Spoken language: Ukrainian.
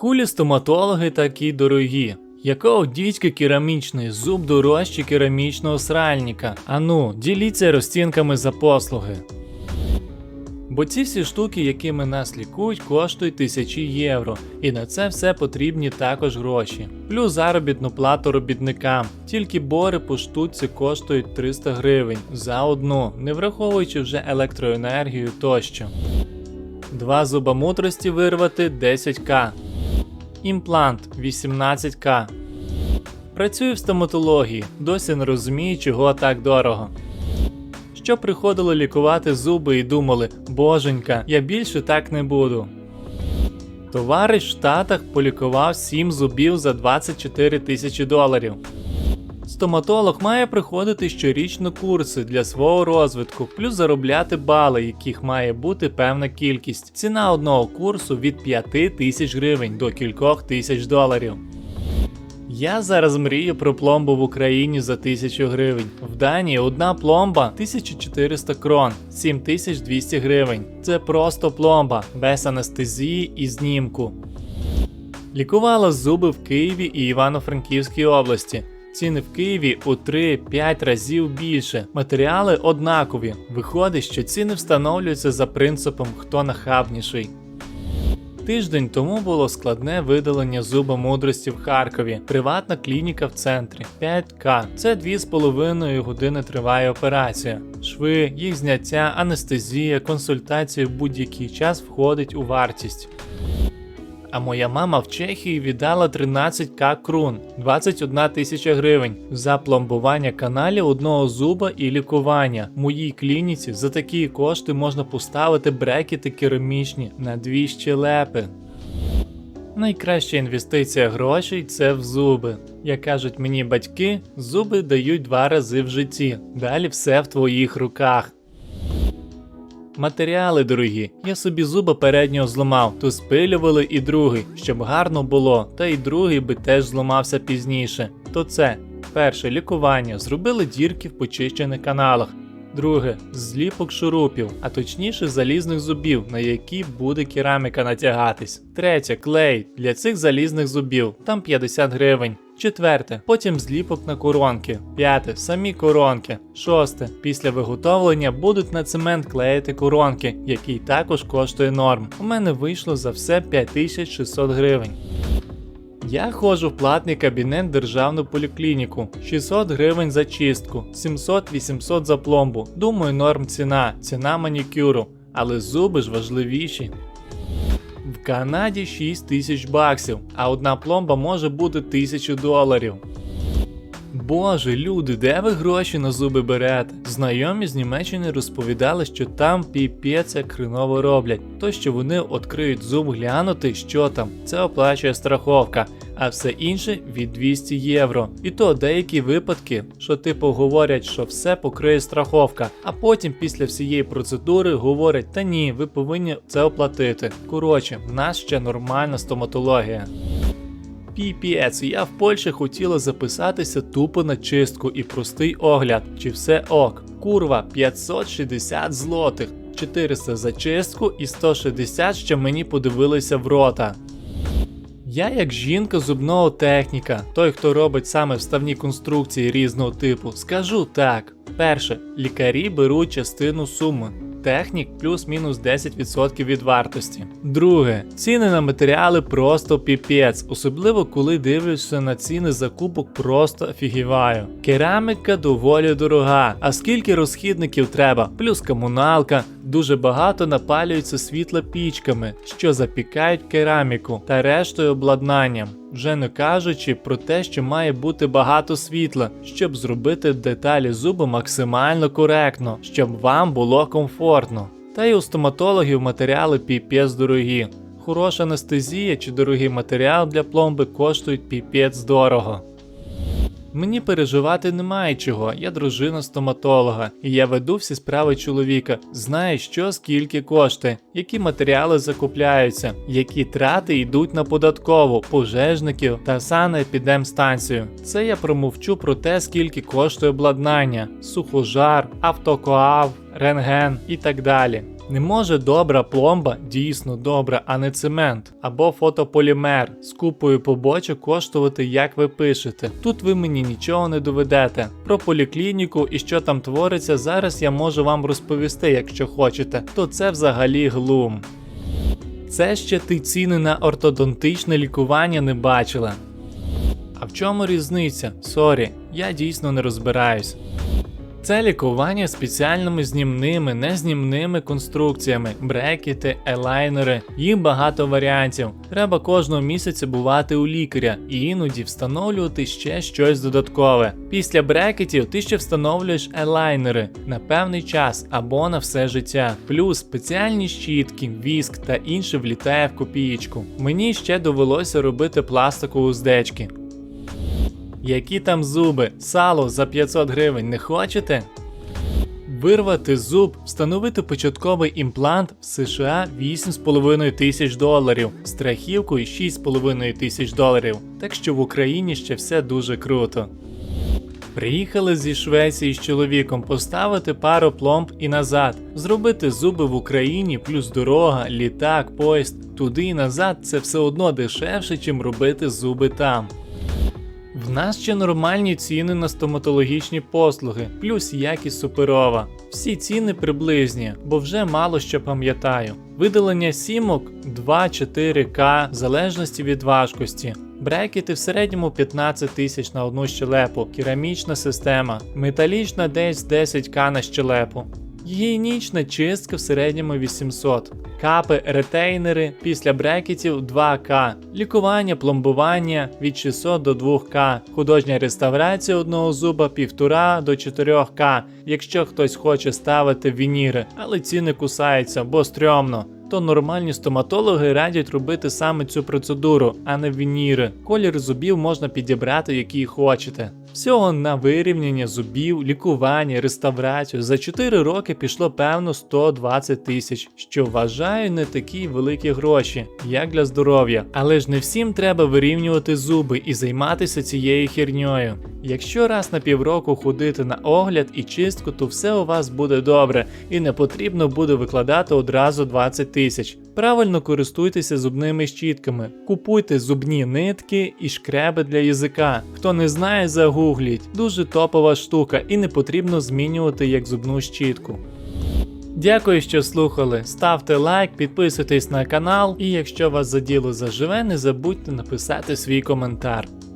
Хулі стоматологи такі дорогі. Якого дідька керамічний зуб дорожче керамічного сральника? Ану, діліться розцінками за послуги. Бо ці всі штуки, якими нас лікують, коштують тисячі євро, і на це все потрібні також гроші. Плюс заробітну плату робітникам. Тільки бори по штуці коштують 300 гривень за одну, не враховуючи вже електроенергію тощо. Два зуба мудрості вирвати 10к. Імплант 18к. Працюю в стоматології, досі не розумію, чого так дорого. Що приходили лікувати зуби і думали, боженька, я більше так не буду. Товариш в Штатах полікував 7 зубів за 24 тисячі доларів. Стоматолог має приходити щорічно курси для свого розвитку, плюс заробляти бали, яких має бути певна кількість. Ціна одного курсу від 5 тисяч гривень до кількох тисяч доларів. Я зараз мрію про пломбу в Україні за 1000 гривень. В Данії одна пломба 1400 крон, 7200 гривень. Це просто пломба, без анестезії і знімку. Лікувала зуби в Києві і Івано-Франківській області. Ціни в Києві у 3-5 разів більше. Матеріали однакові. Виходить, що ціни встановлюються за принципом хто нахабніший. Тиждень тому було складне видалення зуба мудрості в Харкові, приватна клініка в центрі. 5К. Це 2,5 години триває операція. Шви, їх зняття, анестезія, консультація в будь-який час входить у вартість. А моя мама в Чехії віддала 13к крун, 21 тисяча гривень за пломбування каналів одного зуба і лікування. В моїй клініці за такі кошти можна поставити брекети керамічні на дві щелепи. Найкраща інвестиція грошей це в зуби. Як кажуть мені батьки, зуби дають два рази в житті. Далі все в твоїх руках. Матеріали дорогі. Я собі зуба переднього зламав, то спилювали і другий, щоб гарно було, та і другий би теж зламався пізніше. То це перше лікування. Зробили дірки в почищених каналах. Друге зліпок шурупів, а точніше залізних зубів, на які буде кераміка натягатись. Третє клей для цих залізних зубів, там 50 гривень. Четверте, потім зліпок на коронки. П'яте самі коронки. Шосте. Після виготовлення будуть на цемент клеїти коронки, який також коштує норм. У мене вийшло за все 5600 гривень. Я ходжу в платний кабінет державну поліклініку. 600 гривень за чистку, 700-800 за пломбу. Думаю, норм ціна, ціна манікюру. Але зуби ж важливіші. Канаді 6 тисяч баксів, а одна пломба може бути 1000 доларів. Боже, люди, де ви гроші на зуби берете? Знайомі з Німеччини розповідали, що там піпець як хреново роблять. То, що вони відкриють зуб глянути, що там, це оплачує страховка, а все інше від 200 євро. І то деякі випадки, що типу говорять, що все покриє страховка, а потім після всієї процедури говорять, та ні, ви повинні це оплатити. Коротше, в нас ще нормальна стоматологія. Піпець, я в Польщі хотіла записатися тупо на чистку і простий огляд, чи все ок. Курва, 560 злотих, 400 за чистку і 160, що мені подивилися в рота. Я як жінка зубного техніка, той, хто робить саме вставні конструкції різного типу, скажу так: перше, лікарі беруть частину суми. Технік плюс-мінус 10% від вартості. Друге, ціни на матеріали просто піпець, особливо коли дивишся на ціни закупок, просто офігіваю. Кераміка доволі дорога. А скільки розхідників треба, плюс комуналка, дуже багато напалюється світла пічками, що запікають кераміку та рештою обладнанням. Вже не кажучи про те, що має бути багато світла, щоб зробити деталі зубу максимально коректно, щоб вам було комфортно. Та й у стоматологів матеріали піпець дорогі. Хороша анестезія чи дорогий матеріал для пломби коштують піпець дорого. Мені переживати немає чого, я дружина стоматолога, і я веду всі справи чоловіка, знаю, що скільки коштує, які матеріали закупляються, які трати йдуть на податкову, пожежників та санепідемстанцію. Це я промовчу про те, скільки коштує обладнання, сухожар, автокоав, рентген і так далі. Не може добра пломба, дійсно добра, а не цемент, або фотополімер з купою побочок коштувати, як ви пишете. Тут ви мені нічого не доведете. Про поліклініку і що там твориться, зараз я можу вам розповісти, якщо хочете, то це взагалі глум. Це ще ти ціни на ортодонтичне лікування не бачила. А в чому різниця? Сорі, я дійсно не розбираюсь. Це лікування спеціальними знімними, незнімними конструкціями, брекети, елайнери, їм багато варіантів. Треба кожного місяця бувати у лікаря і іноді встановлювати ще щось додаткове. Після брекетів ти ще встановлюєш елайнери на певний час або на все життя. Плюс спеціальні щітки, віск та інше влітає в копієчку. Мені ще довелося робити пластикові уздечки. Які там зуби? Сало за 500 гривень не хочете? Вирвати зуб, встановити початковий імплант в США 8,5 тисяч доларів, страхівкою 6,5 тисяч доларів. Так що в Україні ще все дуже круто. Приїхали зі Швеції з чоловіком поставити пару пломб і назад, зробити зуби в Україні, плюс дорога, літак, поїзд, туди і назад це все одно дешевше, чим робити зуби там. В нас ще нормальні ціни на стоматологічні послуги, плюс якість суперова. Всі ціни приблизні, бо вже мало що пам'ятаю. Видалення сімок 2-4К в залежності від важкості. Брекети в середньому 15 тисяч на одну щелепу, керамічна система, металічна десь 10к на щелепу. Гігієнічна чистка в середньому 800. Капи, ретейнери після брекетів 2К, лікування, пломбування від 600 до 2К, художня реставрація одного зуба 1,5 до 4К, якщо хтось хоче ставити вініри, але ціни кусаються, бо стрьомно. То нормальні стоматологи радять робити саме цю процедуру, а не вініри. Колір зубів можна підібрати, який хочете. Всього на вирівняння зубів, лікування, реставрацію за 4 роки пішло певно 120 тисяч, що вважаю не такі великі гроші, як для здоров'я. Але ж не всім треба вирівнювати зуби і займатися цією херньою. Якщо раз на півроку ходити на огляд і чистку, то все у вас буде добре і не потрібно буде викладати одразу 20 тисяч. Правильно користуйтеся зубними щітками, купуйте зубні нитки і шкреби для язика. Хто не знає, загугліть. Дуже топова штука і не потрібно змінювати як зубну щітку. Дякую, що слухали. Ставте лайк, підписуйтесь на канал, і якщо вас за діло заживе, не забудьте написати свій коментар.